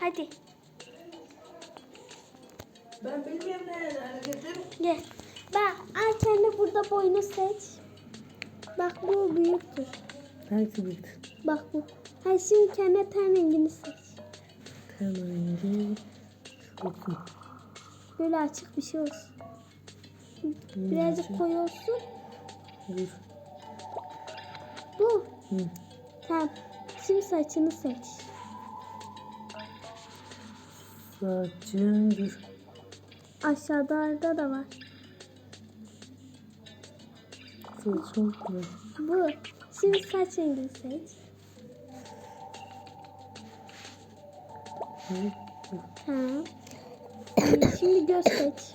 Hadi Ben bilmiyorum ne hareketim. gel. Bak al kendi burada boyunu seç. Bak bu büyüktür. Hangisi büyük? Bak bu. Hayır şimdi kendi ten rengini seç. Ten rengi. Şurası. Böyle açık bir şey olsun. Birazcık koyu olsun. Dur. Bu. Hı. Tamam. Şimdi saçını seç. Saçın dur. Aşağıda da var. Saçın dur. Bu. Şimdi saç rengini seç. Ee, Şimdi göz seç.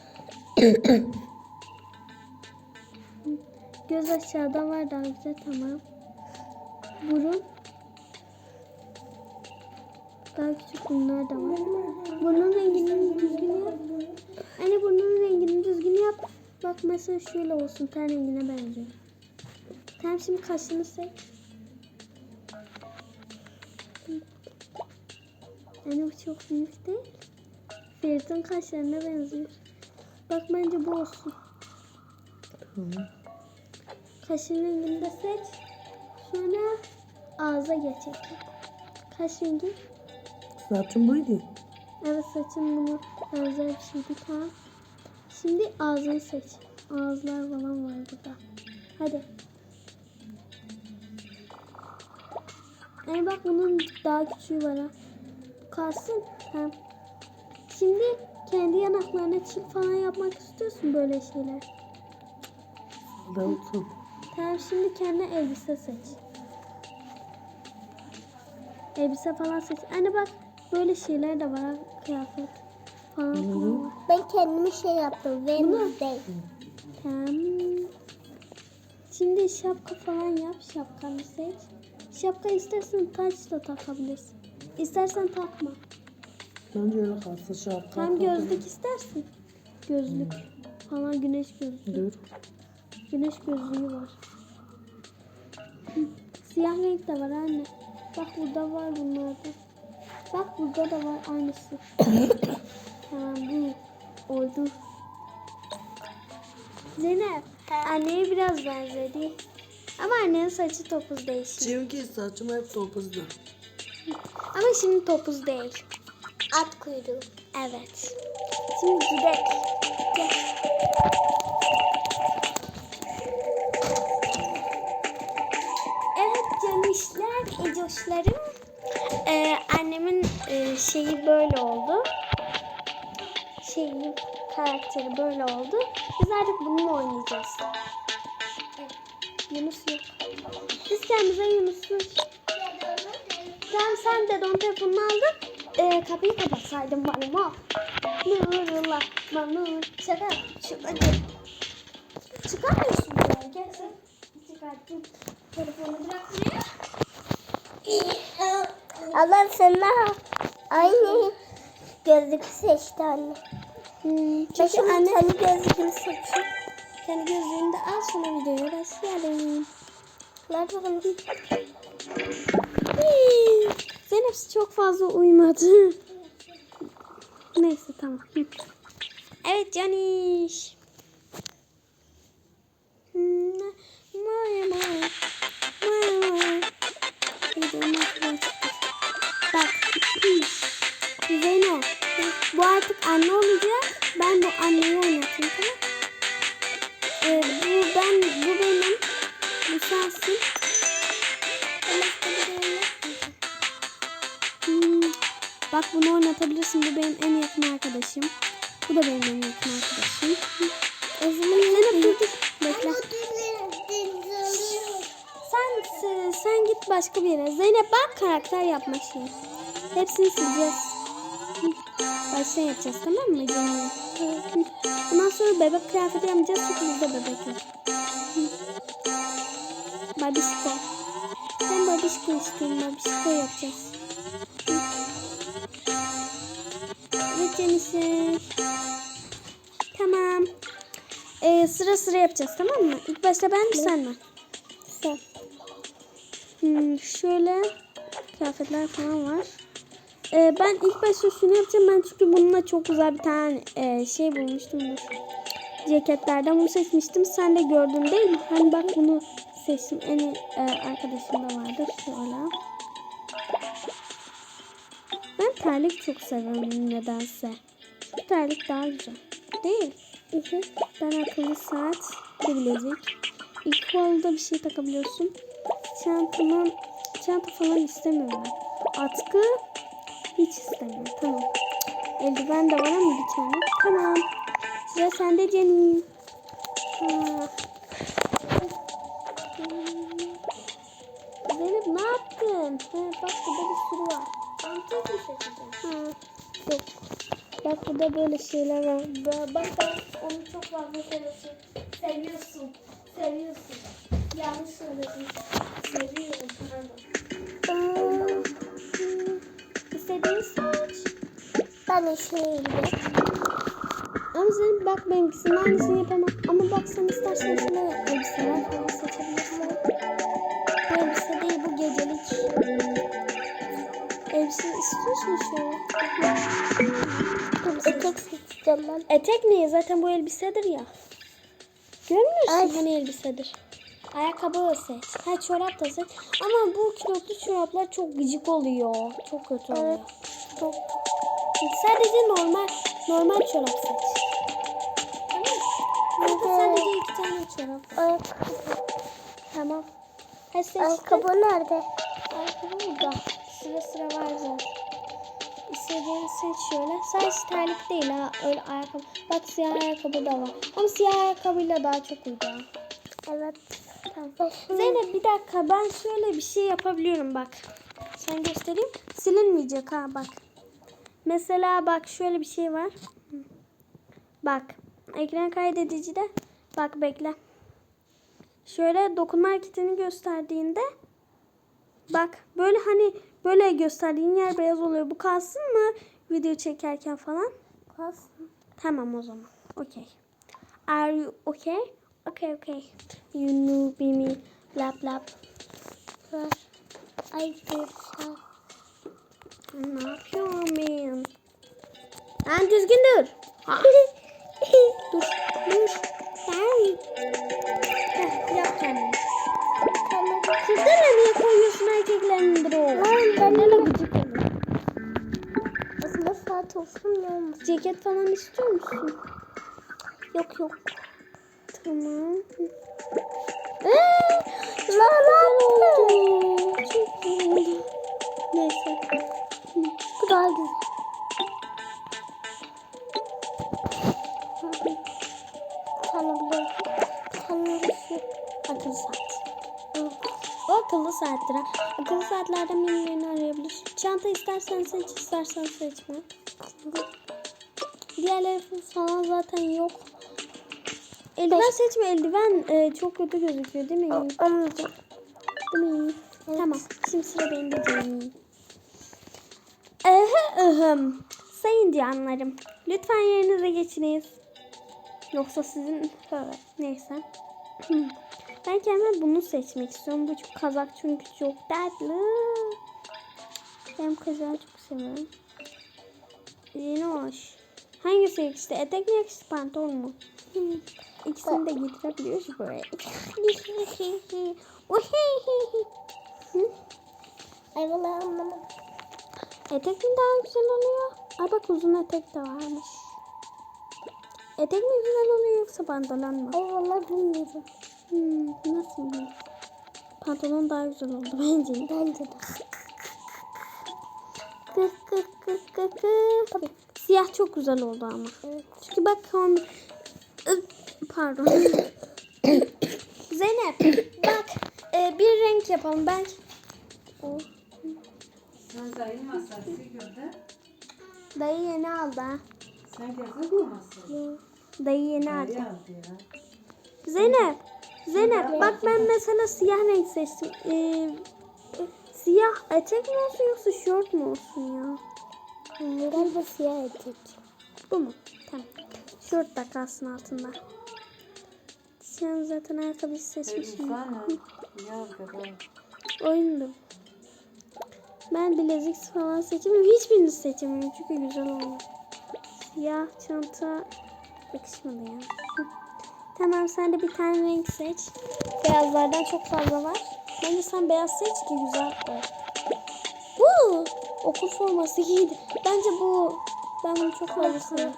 Göz aşağıda var daha güzel tamam. Burun. Daha küçük bunlar da var. Burnun rengini düzgün yap. Hani burnun rengini düzgün yap. Bak mesela şöyle olsun ten rengine benziyor. Tamam şimdi kaşını seç. Yani bu çok büyük değil. Ferit'in kaşlarına benziyor. Bak bence bu olsun. Tamam. Kaşın rengini de seç. Sonra ağza geçelim. Kaş rengi. Saçın buydu. Evet saçın bunu benzer bir şeydi tamam. Şimdi ağzını seç. Ağızlar falan var burada. Hadi. Yani bak bunun daha küçüğü var ha. Kalsın. Tamam. Şimdi kendi yanaklarına çift falan yapmak istiyorsun böyle şeyler. Davutsun. Tamam şimdi kendine elbise seç. Elbise falan seç. Anne bak böyle şeyler de var. ha, Kıyafet falan, falan. Ben kendime şey yaptım. Venüs Day. Tamam. Şimdi şapka falan yap. Şapkanı seç. Şapka istersen taç da takabilirsin. İstersen takma. Bence öyle kalsın şapka. Tam gözlük istersin. Gözlük falan güneş gözlüğü. Dur. Güneş gözlüğü var. Hı, Siyah renk de var anne. Bak burada var bunlarda. Bak burada da var aynısı. tamam bu oldu. Zeynep anneye biraz benzedi. Ama annenin saçı topuz değil şimdi. Çünkü saçım hep topuzdu. Ama şimdi topuz değil. At kuyruğu. Evet. Şimdi gidelim. Gel. Evet canişler, ecoşlarım. Ee, annemin e, şeyi böyle oldu. Şeyi, karakteri böyle oldu. Biz artık bununla oynayacağız. Yunus yok. Biz kendimize Yunus'u... Tamam sen de don telefonunu aldın. Ee, kapıyı kapatsaydın bana mal. Nurullah, manur. Şaka. Şu hadi. Çıkamıyorsun buraya. Gel sen. Çıkarttım. Telefonu bırak buraya. Allah sana aynı gözlük seçti anne. Hmm, çünkü anne kendi gözlüğümü seçeyim. kendi gözlüğünü de al sonra videoya başlayalım. Nerede bakalım? Zeynep çok fazla uyumadı. Neyse tamam. Evet Caniş. Hmm, Maya maya. Maya maya. Zeynep. Bu artık anne olacak. Ben bu anneyi oynatayım tamam ee, bu ben, bu benim. Bu sensin. Hmm, Bak bunu oynatabilirsin. Bu benim en yakın arkadaşım. Bu da benim en yakın arkadaşım. O zaman Zeynep dur. Bekle. Sen, sen git başka bir yere. Zeynep bak karakter yapma şeyi. Hepsini sileceğiz. Baştan yapacağız tamam mı canım? Ondan sonra bebek kıyafeti yapacağız çünkü bizde bebek yok. Babişko. Ben babişko istiyorum. Babişko yapacağız. Evet Jennifer. Tamam. Ee, sıra sıra yapacağız tamam mı? İlk başta ben mi sen mi? Sen. Hmm, şöyle kıyafetler falan var. E, ben ilk başta şunu yapacağım. Ben çünkü bununla çok güzel bir tane e, şey bulmuştum. Bu ceketlerden bunu seçmiştim. Sen de gördün değil mi? Hani bak bunu seçtim. En iyi e, arkadaşım da vardı. Şöyle. Ben terlik çok seviyorum nedense. Çünkü terlik daha güzel. Değil. Hı hı. Ben akıllı saat, bir bilezik. İlk kolda bir şey takabiliyorsun. Çantama, çanta falan istemiyorum. Atkı hiç istemiyorum. Tamam. Eldiven de var ama bir tane. Tamam. Sıra sende Jenny. Ha. Zeynep ne yaptın? Ha, bak burada bir sürü var. Antik mi seçeceğim? Yok. Bak burada böyle şeyler var. Ba- Bak bak onu çok fazla seviyorsun. Seviyorsun. Seviyorsun. Yanlış söyledim. Seviyorum. Pardon. İstediğin seç. Ben işleyeyim. Ama senin bak benimkisinin aynısını yapamam. Ama bak sen istersen şöyle elbiseler falan seçebilirsin. Bu elbise değil bu gecelik. Elbise istiyorsun şöyle. Etek seçeceğim ben. Etek ne? Zaten bu elbisedir ya. Görmüyorsun Ay. hani elbisedir. Ayakkabı seç. Ha çorap da seç. Ama bu kilotlu çoraplar çok gıcık oluyor. Çok kötü oluyor. Evet. Çok. Sadece normal normal çorap seç. Tamam. Zaten sadece iki tane çorap. Ayakkabı. Tamam. Ha seçtim. Ayakkabı nerede? Ayakkabı burada. Sıra sıra var zaten. İstediğini seç şöyle. Sadece terlik değil ha. Öyle ayakkabı. Bak siyah ayakkabı da var. Ama siyah ayakkabıyla daha çok uydu. ha. Evet. Tamam. Zeynep bir dakika ben şöyle bir şey yapabiliyorum bak. Sen göstereyim. Silinmeyecek ha bak. Mesela bak şöyle bir şey var. Bak. Ekran kaydedicide. Bak bekle. Şöyle dokunma hareketini gösterdiğinde bak böyle hani böyle gösterdiğin yer beyaz oluyor. Bu kalsın mı video çekerken falan? Kalsın. Tamam o zaman. Okay. Are you okay? Okay, okay. You know me. Lap lap. Ver. Ay dur. sen. Ne yapıyorsun man? Lan düzgün dur. Dur. Dur. Heh, yap kendini. Tamam. Kızlara niye koyuyorsun erkeklerin bro? Lan ben de gıcık olur. aslında saat olsun ne olmuş? Ceket falan istiyor musun? Yok yok. Tamam. La la oldu. Çok oldu. Neyse. Bu daha güzel. Akıllı saat. O akıllı saattir. Akıllı saatlerden birilerini arayabilirsin. Çanta istersen seç, istersen seçme. Diğerleri falan zaten yok. Eldiven seçme. Eldiven e, çok kötü gözüküyor değil mi? Anlayacağım. Değil mi? Tamam. Şimdi sıra bende canım. Ehe ıhım. Sayın canlarım. Lütfen yerinize geçiniz. Yoksa sizin... Evet, neyse. Ben kendime bunu seçmek istiyorum. Bu çok kazak çünkü çok tatlı. Ben kazağı çok seviyorum. Yeni hoş. Hangisi yakıştı? Etek mi yakıştı pantolon mu? İkisini de getirebiliyoruz buraya. Ay vallahi anlamadım. Etek mi daha güzel oluyor? Ay bak uzun etek de varmış. Etek mi güzel oluyor yoksa pantolon mu? Ay vallahi bilmiyorum. Hmm, nasıl bilmiyorum. Pantolon daha güzel oldu bence. Bence de. Kık kık kık kık kık. Siyah çok güzel oldu ama. Evet. Çünkü bak kom... Pardon. Zeynep bak e, bir renk yapalım. Ben O, Sen dayın masası gördün. dayı yeni aldı ha. Sen gördün mü masayı? Dayı yeni aldı. Dayı aldı ya. Zeynep. Zeynep bak ben mesela siyah renk seçtim. Ee, siyah etek mi olsun yoksa şort mu olsun ya? Galiba siyah etek. Bu mu? Tamam. Şort da kalsın altında. Sen zaten ayakkabı seçmişsin. Oyundu. Ben bilezik falan seçemiyorum. Hiçbirini seçemiyorum çünkü güzel olmuyor. Siyah çanta yakışmadı ya. Tamam sen de bir tane renk seç. Beyazlardan çok fazla var. Bence sen beyaz seç ki güzel ol. Bu okul forması giydi. Bence bu. Ben bunu çok fazla seviyorum.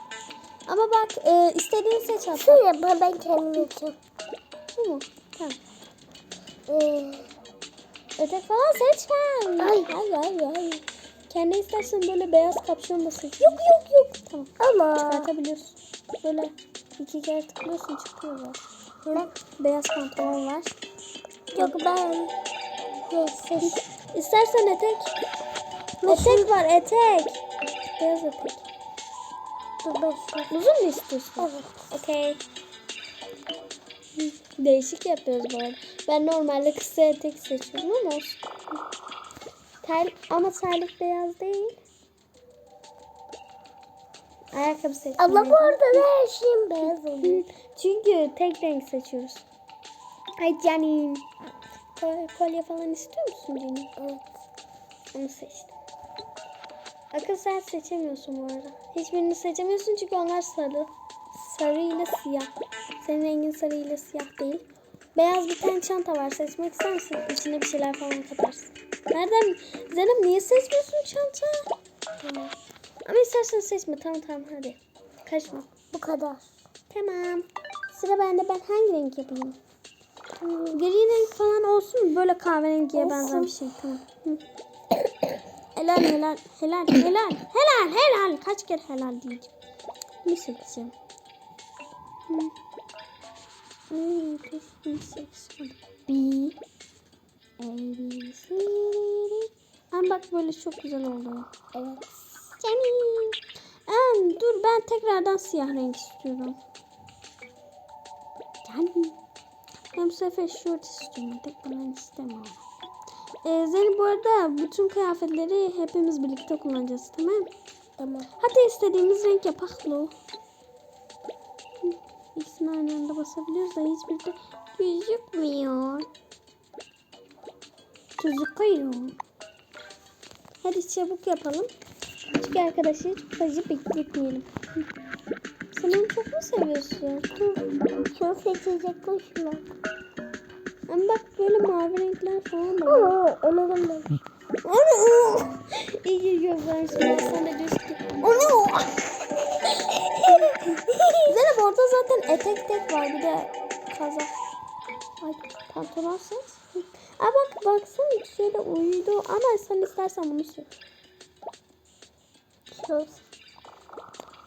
Ama bak e, istediğini seç hatta. Şöyle yapma ben kendim yapacağım. Bu mu? Tamam. Ee, Ötek falan seçme. Ay. Hayır hayır hayır. Kendi istersen böyle beyaz kapşon da seç. Yok yok yok. Tamam. ama Çıkartabiliyorsun. Böyle iki kere tıklıyorsun çıkıyor zaten. ne? Beyaz pantolon var. Yok ben. Neyse. İstersen etek. Etek var etek. Beyaz etek. Dur ben. Uzun mu istiyorsun? Evet. Okey. Değişik yapıyoruz bu arada. Ben normalde kısa etek seçiyorum ama olsun. Ter, ama terlik beyaz değil. Ayakkabı seçtim. Abla bu arada da her şeyim beyaz oluyor. Çünkü tek renk seçiyoruz. Ay canım. Kol- Kolye falan istiyor musun canım? Evet. Onu seçtim. Akıl sen seçemiyorsun bu arada. Hiçbirini seçemiyorsun çünkü onlar sarı. Sarı ile siyah. Senin rengin sarı ile siyah değil. Beyaz bir tane çanta var. Seçmek ister misin? İçine bir şeyler falan katarsın. Nereden? Zeynep niye seçmiyorsun çanta? Tamam. Ama istersen seçme. Tamam tamam hadi. Kaçma. Bu kadar. Tamam. Sıra bende. Ben hangi renk yapayım? Gri renk falan olsun mu? Böyle kahverengiye benzer bir şey. Tamam. Hı. helal helal helal helal helal helal. Kaç kere helal diyeceğim. Ne seçeceğim? Hı. Hmm, seçeceğim. B A B. Ama bak böyle çok güzel oldu. Evet. Em, dur ben tekrardan siyah renk istiyorum. Canım. Ben bu sefer şort istiyorum. Tek ben istemiyorum. Ee, Zeynep bu arada bütün kıyafetleri hepimiz birlikte kullanacağız tamam mı? Tamam. Hadi istediğimiz renk. Hı, İkisini aynı anda basabiliyoruz da hiçbiri de gözükmüyor. Gözüküyor. Hadi çabuk yapalım. Çünkü arkadaşlar çok fazla bekletmeyelim. Sen onu çok mu seviyorsun? Şunu seçecek şunu. Ama bak böyle mavi renkler falan da var. Onu bilmem. Onu İyi. Ben sana ki onu Zeynep orada zaten etek tek var bir de kazak. Ay pantolon. Hı. Aa bak baksana de uyudu ama sen istersen bunu seç.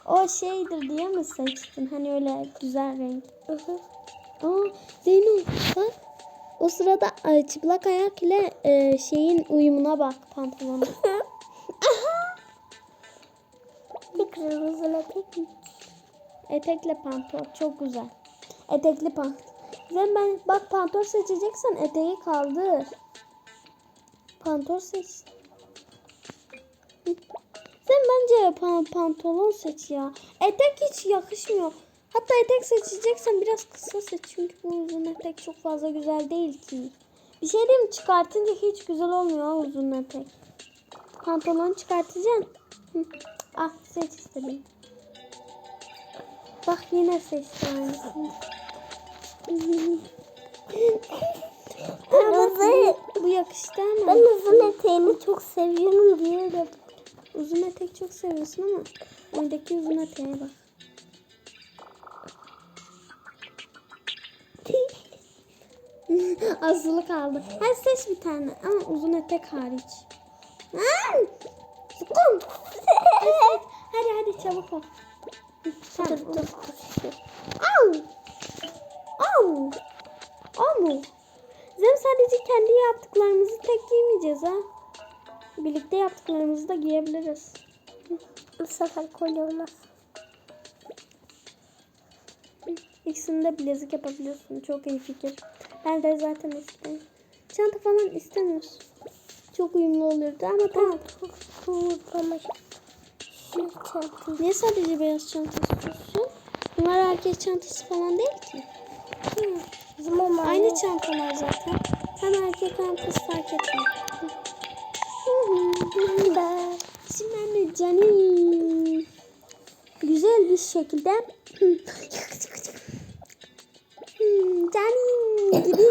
O şeydir diye mi seçtin? Hani öyle güzel renk. Aa Zeynep bak. O sırada çıplak ayak ile e, şeyin uyumuna bak pantolonun. Bir kırmızı tek mi? Etekle pantol çok güzel. Etekli pantol. Sen ben bak pantol seçeceksen eteği kaldır. Pantol seç. Sen bence pa- pantolon seç ya. Etek hiç yakışmıyor. Hatta etek seçeceksen biraz kısa seç çünkü bu uzun etek çok fazla güzel değil ki. Bir şey diyeyim çıkartınca hiç güzel olmuyor uzun etek. Pantolonu çıkartacaksın. Ah seç istediğin. Bak yine seçti aynısını. Bu, bu yakıştı ama. Ben uzun eteğini çok seviyorum diyorum. Uzun etek çok seviyorsun ama oradaki uzun eteğe bak. Asılı kaldı. Hadi seç bir tane ama uzun etek hariç. Sıkın. Hadi, hadi çabuk ol. Tamam, Dur dur dur. Au! Au! Au mu? Zem sadece kendi yaptıklarımızı tek giymeyeceğiz ha. Birlikte yaptıklarımızı da giyebiliriz. Bu sefer kolye olmaz. İkisini de bilezik yapabiliyorsun. Çok iyi fikir. Ben de zaten istedim. Çanta falan istemiyorsun. Çok uyumlu olurdu ama tamam. Çok cool ama şu çantayı. Niye sadece beyaz çanta istiyorsun? Bunlar erkek çantası falan değil ki. Ama Aynı çantalar zaten. Hem erkek hem kız fark etmiyor. Şimdi ben de canım güzel bir şekilde canım gibi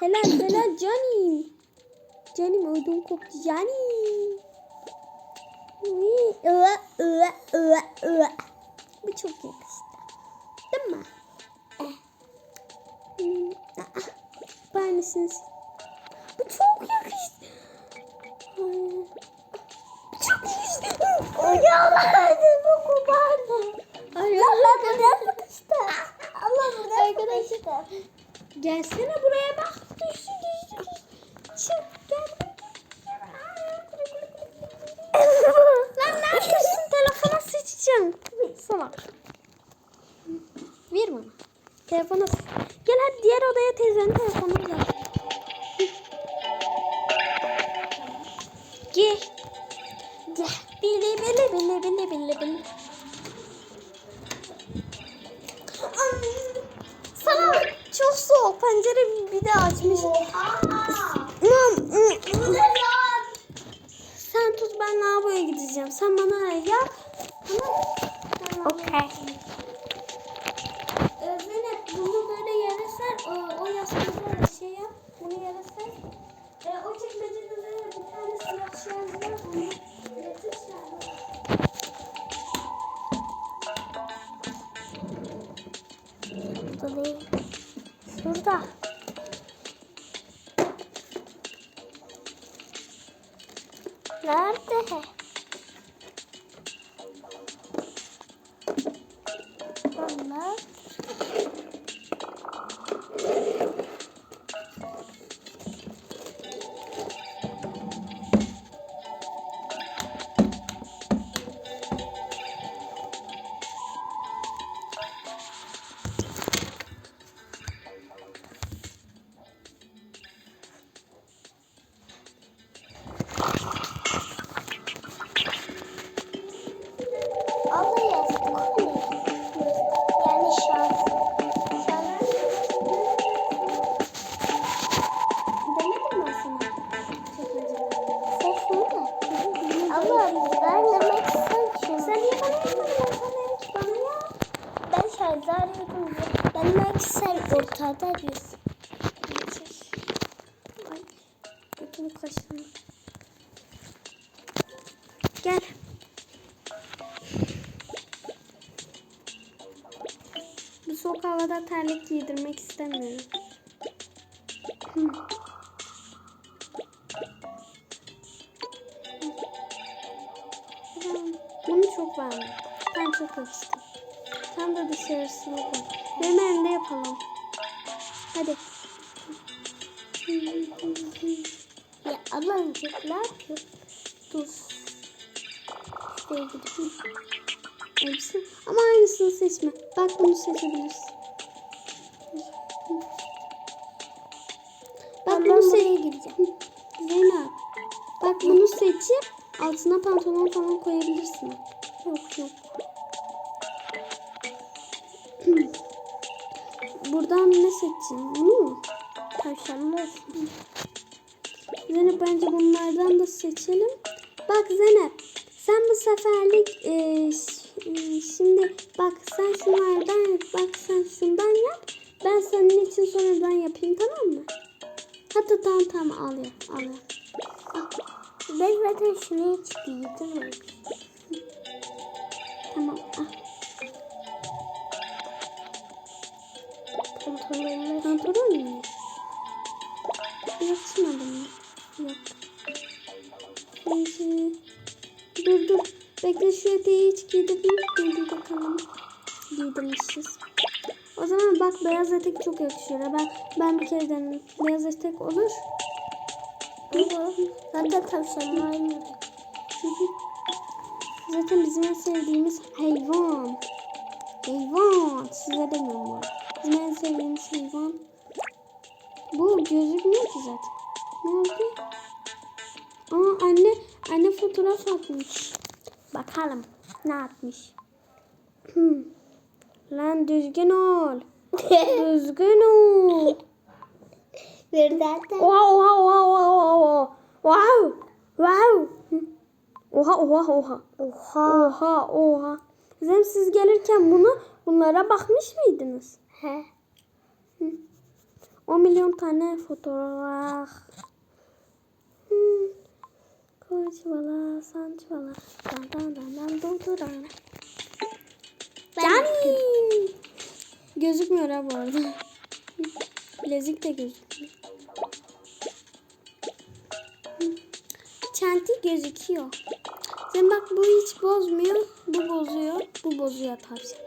helal helal canım canım ödüm koptu canım. Bu çok yakıştı. Değil mi? Eh. Hmm, aa, Beğenmişsiniz. Bu çok yakıştı. Çok yakıştı. Uyuyorlardı bu kubardı. Ay, Allah buradan sıkıştı. Allah buradan sıkıştı. Gelsene buraya bak. Ben lavaboya gideceğim. Sen bana yap. Tamam. Okay. Ee, Zeynep bunu böyle yere ser. O, o yastıkları şey yap. Bunu yere ser. Ee, o çekmecede de bir tane siyah şarj var. Onu getir şarj. Burada değil. Şurada. Nerede? Terlik giydirmek. Ben Bunu çok beğendim. Ben çok yakıştım. Tam da dışarısına koy. Benim evimde yapalım. Hadi. Ya çok ne yapıyor? Dur. Şuraya gidip. Elbise. Ama aynısını seçme. Bak bunu seçebilirsin. Altına pantolon falan koyabilirsin. Yok yok. Buradan ne seçeceğim? Bunu mu? Tavşanlı olsun. Zeynep bence bunlardan da seçelim. Bak Zeynep sen bu seferlik e, şimdi bak sen şunlardan yap. Bak sen şundan yap. Ben senin için sonradan yapayım tamam mı? Hatta tamam tamam al yap al yap. Ben zaten şunu hiç giydim. Tamam al. Pantolonlar. Pantolon mu? Yakışmadı mı? Yok. Neyse. Dur dur. Bekle şu eteği hiç giydirdim. Giydir bakalım. Giydirmişiz. O zaman bak beyaz etek çok yakışıyor. Ben ben bir kere denedim. Beyaz etek olur. Aynı. Hı hı. Zaten bizim en sevdiğimiz hayvan. Hayvan. Size demiyorum bu. Bizim en sevdiğimiz hayvan. Bu gözükmüyor ki zaten. Ne oldu? Aa anne, anne fotoğraf atmış. Bakalım ne atmış. Hmm. Lan düzgün ol. düzgün ol. Bir zaten. Wow wow wow wow wow. Wow. Wow. Oha oha oha. Oha. Oha oha. Zeynep siz gelirken bunu bunlara bakmış mıydınız? He. 10 milyon tane fotoğraf. Hmm. Koçvala, sançvala. Dan dan dan dan dan dan. Cani. Gözükmüyor ha bu arada. Bilezik de gözükmüyor. Çanti gözüküyor. Sen bak bu hiç bozmuyor. Bu bozuyor. Bu bozuyor tavşan.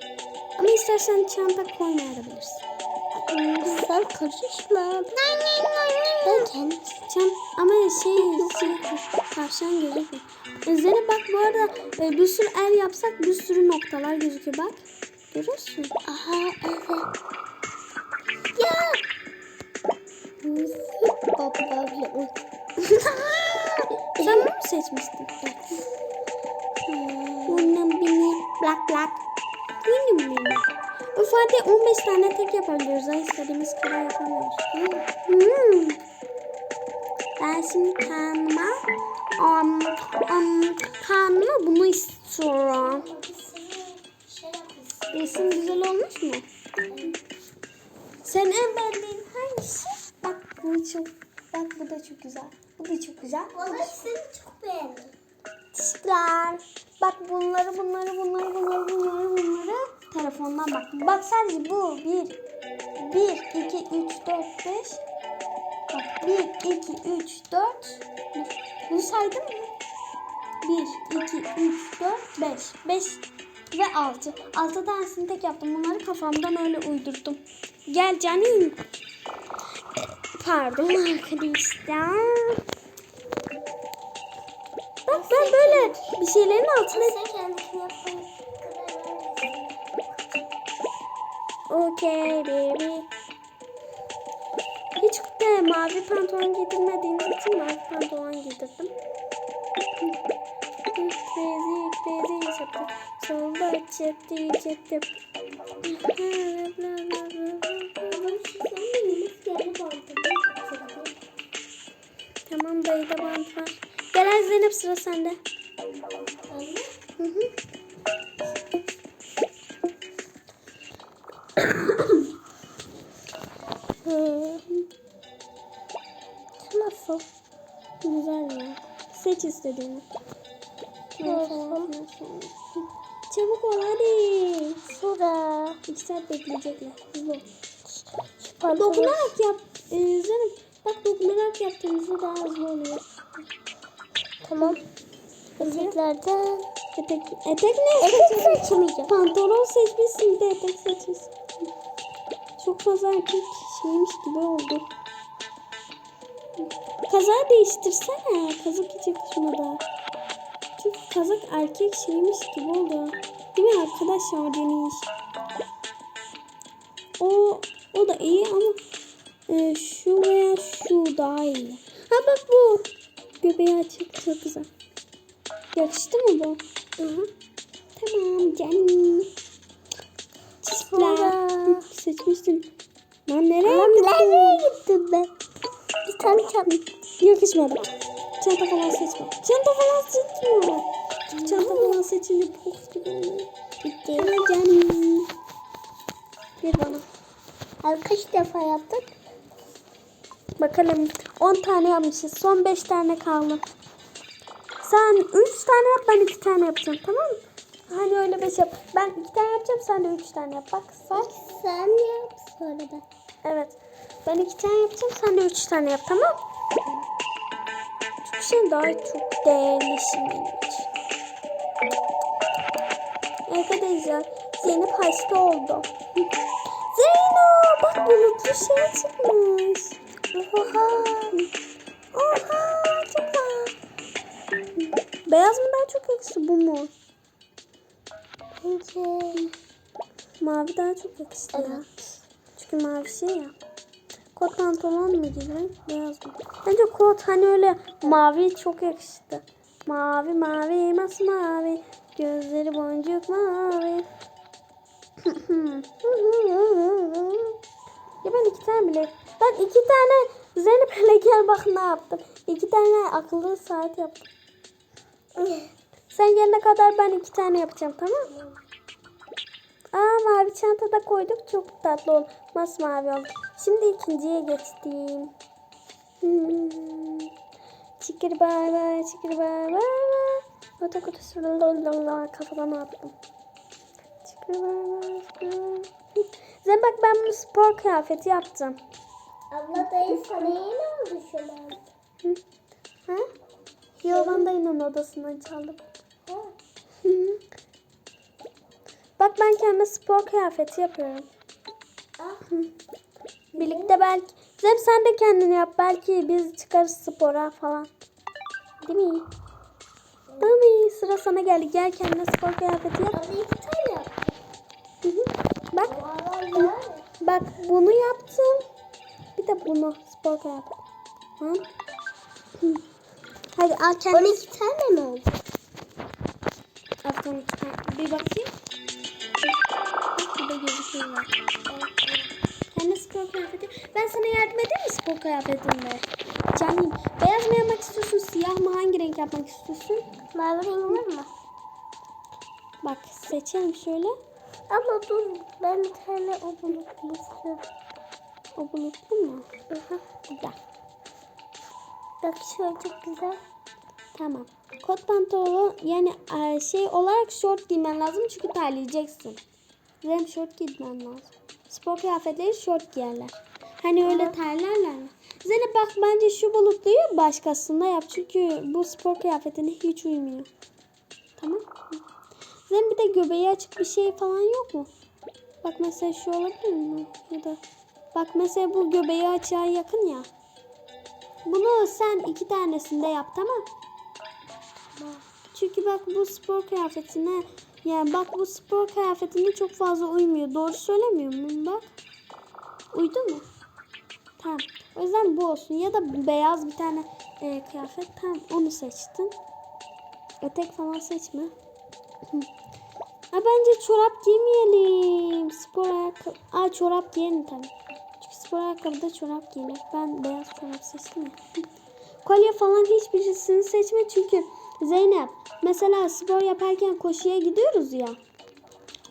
Ama istersen çanta koymayabilirsin. Sen karışma. Ben kendim. Çan ama şey, şey tavşan gözüküyor. Üzerine bak bu arada e, bir sürü el yapsak bir sürü noktalar gözüküyor bak. Görüyorsun. Aha evet. Ya. Baba Sen bunu mu seçmiştin? Bundan bini black black. Benim benim. Bu Fatih 15 tane tek yapabiliyoruz. Ha, istediğimiz kadar yapamıyoruz. Hmm. Ben şimdi kendime um, um, kendime bunu istiyorum. Resim güzel olmuş mu? Sen en beğendiğin hangisi? Bak bu çok, bak bu da çok güzel. Bu da çok güzel. Vallahi seni çok beğendim. Teşekkürler. Bak bunları, bunları, bunları, bunları, bunları, bunları telefondan bak. Bak sadece bu. Bir, bir, iki, üç, dört, beş. Bak bir, iki, üç, dört. Bunu saydın mı? Bir, iki, üç, dört, beş. Beş ve altı. Altı tanesini tek yaptım. Bunları kafamdan öyle uydurdum. Gel canım. Pardon arkadaşlar. Şeylerin altına... Okay baby. Hiç de mavi pantolon giydirmediğimiz için mavi pantolon giydirdim. Crazy crazy yaptım. Solda çekti çektim. Tamam dayıda bant var. Gel hadi Zeynep sıra sende. Hı hı. Nasıl? Güzel ya. Seç istediğini. Olsun. Çabuk ol hadi. Şurada. İki saat bekleyecekler. Hızlı ol. Dokunarak yap. Ee, Zeynep bak dokunarak yaptığımızda daha hızlı oluyor. Tamam. Eteklerden. Etek, etek ne? Etek seçmeyeceğim. Pantolon seçmişsin de etek seçmişsin. Çok fazla erkek şeymiş gibi oldu. Kazağı değiştirsene. Kazak hiç yakışmadı. Çünkü kazak erkek şeymiş gibi oldu. Değil mi arkadaşlar Deniz? O, o da iyi ama e, şu veya şu daha iyi. Ha bak bu. Göbeği açık çok güzel. Yakıştı mı bu? Hı hı. Tamam canım. Çiçekler. Seçmiştim. Lan nereye Lan gittin? nereye gittin be? Bir tane çanta. Yakışmadı. Çanta falan seçme. Çanta falan seçme. Çünkü çanta falan seçince pok gibi oluyor. Bitti. Ama canım. Bir bana. Abi kaç defa yaptık? Bakalım 10 tane yapmışız. Son 5 tane kaldı. Sen 3 tane yap ben 2 tane yapacağım tamam mı? Hani öyle 5 yap. Ben 2 tane yapacağım sen de 3 tane yap. Bak say. Sen yap sonra ben. Evet. Ben 2 tane yapacağım sen de 3 tane yap tamam? Çünkü sen daha çok değerlisin benim için. Arkadaşlar Zeynep hasta oldu. Zeynep bak bulutlu şey çıkmış. Oha. Oha. Beyaz mı daha çok yakıştı bu mu? Bence. Mavi daha çok yakıştı ya. Evet. Çünkü mavi şey ya. Kot pantolon mu gibi beyaz mı? Bence kot hani öyle mavi çok yakıştı. Mavi mavi masmavi gözleri boncuk mavi. ya ben iki tane bile ben iki tane Zeynep hele gel bak ne yaptım. İki tane akıllı saat yaptım. Sen gelene kadar ben iki tane yapacağım tamam mı? Aa mavi çanta da koyduk. Çok tatlı oldu. Masmavi oldu. Şimdi ikinciye geçtim. Hmm. Çikir bay bay, çikir bay bay. Otak otak kafadan attım. Çikir bay bay. Zeyn bak ben bu spor kıyafeti yaptım. Abla dayı sana yeni oldu şu an. Ha? Yolan dayının odasından çaldım. Bak ben kendime spor kıyafeti yapıyorum. Birlikte belki. Zem sen de kendini yap. Belki biz çıkarız spora falan. Değil mi? Değil mi? Sıra sana geldi. Gel kendine spor kıyafeti yap. İki tane hı. Bak. Bak bunu yaptım. Bir de bunu spor kıyafeti. Hı? Hadi al kendine. 12 tane mi oldu? Aferin. Bir bakayım. Bak burada gözüküyorlar. Kendi spor kıyafeti. Ben sana yardım edeyim mi spor kıyafetinde? Canım. Beyaz mı yapmak istiyorsun? Siyah mı? Hangi renk yapmak istiyorsun? Mavi rengi var mı? Bak seçelim şöyle. Abla dur ben bir tane o bulutlu istiyorum. O bulutlu mu? Hı hı. Güzel. Bak şöyle çok güzel. Tamam. Kot pantolonu yani e, şey olarak şort giymen lazım çünkü terleyeceksin. Hem şort giymen lazım. Spor kıyafetleri şort giyerler. Hani öyle terlerler mi? Zeynep bak bence şu bulutluyu başkasında yap. Çünkü bu spor kıyafetine hiç uymuyor. Tamam. Zeynep bir de göbeği açık bir şey falan yok mu? Bak mesela şu olabilir mi? Ya da bak mesela bu göbeği açığa yakın ya. Bunu sen iki tanesinde yap tamam. Çünkü bak bu spor kıyafetine yani bak bu spor kıyafetine çok fazla uymuyor. Doğru söylemiyor muyum bak? Uydu mu? Tamam. O yüzden bu olsun. Ya da beyaz bir tane e, kıyafet. Tamam onu seçtin. Etek falan seçme. Hı. Aa, bence çorap giymeyelim. Spor ayakkabı. Aa çorap giyelim tabii. Spor ayakkabıda çorap giyilir. Ben beyaz çorap seçtim ya. Kolye falan hiçbirisini seçme çünkü Zeynep mesela spor yaparken koşuya gidiyoruz ya.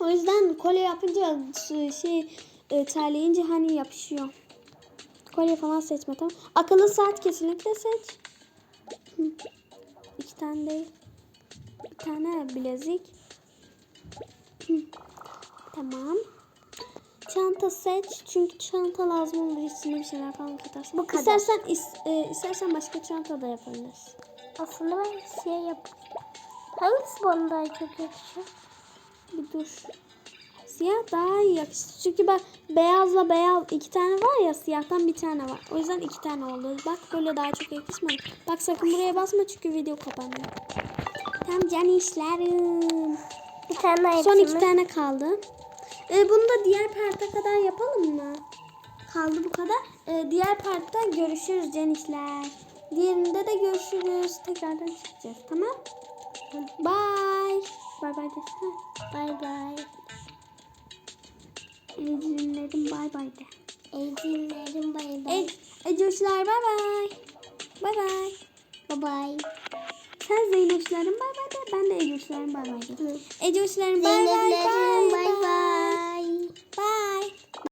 O yüzden kolye yapınca şu şey e, terleyince hani yapışıyor. Kolye falan seçme tamam. Akıllı saat kesinlikle seç. İki tane değil. Bir tane bilezik. Tamam. Çanta seç çünkü çanta lazım olur içine bir şeyler falan katarsın. Bu kadar. İstersen is- e, istersen başka çanta da yapabilirsin. Aslında ben şey yap. Hangisi bana daha çok yakışıyor? Bir dur. Siyah daha iyi yakıştı. Çünkü bak beyazla beyaz iki tane var ya siyahtan bir tane var. O yüzden iki tane oldu. Bak böyle daha çok yakışmadı. Bak sakın buraya basma çünkü video kapanıyor. Tamam can işlerim. Bir tane Son iki mı? tane kaldı. Ee, bunu da diğer parta kadar yapalım mı? Kaldı bu kadar. Ee, diğer partta görüşürüz canişler. Diğerinde de görüşürüz. Tekrardan çıkacağız tamam? Bye. Bye bye desene. Bay bay. Ecrinlerim bay bay de. Ejinlerim bay bay. E, Ecoşlar bay bay. Bay bay. Bay bay arkadaşlar. Zeynepçilerim bay bay de. Ben de Ecoşlarım bay bay de. Ecoşlarım bay bay. Bay bay. Bay.